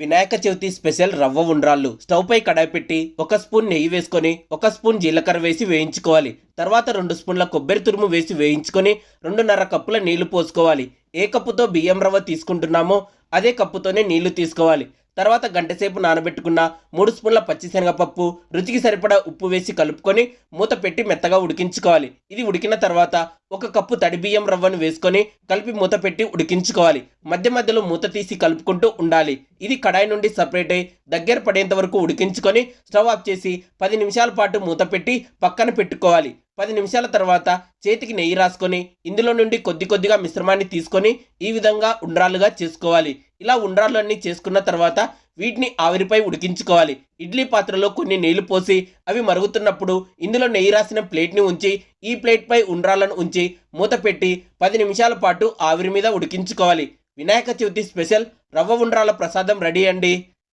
Vinayaka Chavithi special రవ్వ ఉండ్రాళ్ళు. Stove పై కడాయి పెట్టి ఒక స్పూన్ నెయ్యి వేసుకొని ఒక స్పూన్ జీలకర్ర వేసి వేయించుకోవాలి. తర్వాత రెండు స్పూన్ల కొబ్బరి తురుము వేసి వేయించుకొని రెండున్నర కప్పుల నీళ్ళు పోసుకోవాలి. ఏ కప్పుతో బియ్యం రవ్వ తీసుకుంటున్నామో అదే కప్పుతోనే నీళ్ళు తీసుకోవాలి. తర్వాత గంటసేపు నానబెట్టుకున్న మూడు స్పూన్ల పచ్చిశనగపప్పు రుచికి సరిపడా ఉప్పు వేసి కలుపుకొని మూత పెట్టి మెత్తగా ఉడికించుకోవాలి. ఇది ఉడికిన తర్వాత ఒక కప్పు తడి బియ్యం రవ్వను వేసుకొని కలిపి మూత పెట్టి ఉడికించుకోవాలి. మధ్య మధ్యలో మూత తీసి కలుపుకుంటూ ఉండాలి. ఇది కడాయి నుండి సపరేట్ అయి దగ్గర పడేంత వరకు ఉడికించుకొని స్టవ్ ఆఫ్ చేసి పది నిమిషాల పాటు మూత పెట్టి పక్కన పెట్టుకోవాలి. పది నిమిషాల తర్వాత చేతికి నెయ్యి రాసుకొని ఇందులో నుండి కొద్ది కొద్దిగా మిశ్రమాన్ని తీసుకొని ఈ విధంగా ఉండ్రాలుగా చేసుకోవాలి. ఇలా ఉండ్రాలన్నీ చేసుకున్న తర్వాత వీటిని ఆవిరిపై ఉడికించుకోవాలి. ఇడ్లీ పాత్రలో కొన్ని నీళ్ళు పోసి అవి మరుగుతున్నప్పుడు ఇందులో నెయ్యి రాసిన ప్లేట్ని ఉంచి ఈ ప్లేట్పై ఉండ్రాలను ఉంచి మూత పెట్టి పది నిమిషాల పాటు ఆవిరి మీద ఉడికించుకోవాలి. వినాయక చవితి స్పెషల్ రవ్వ ఉండ్రాల ప్రసాదం రెడీ అండి.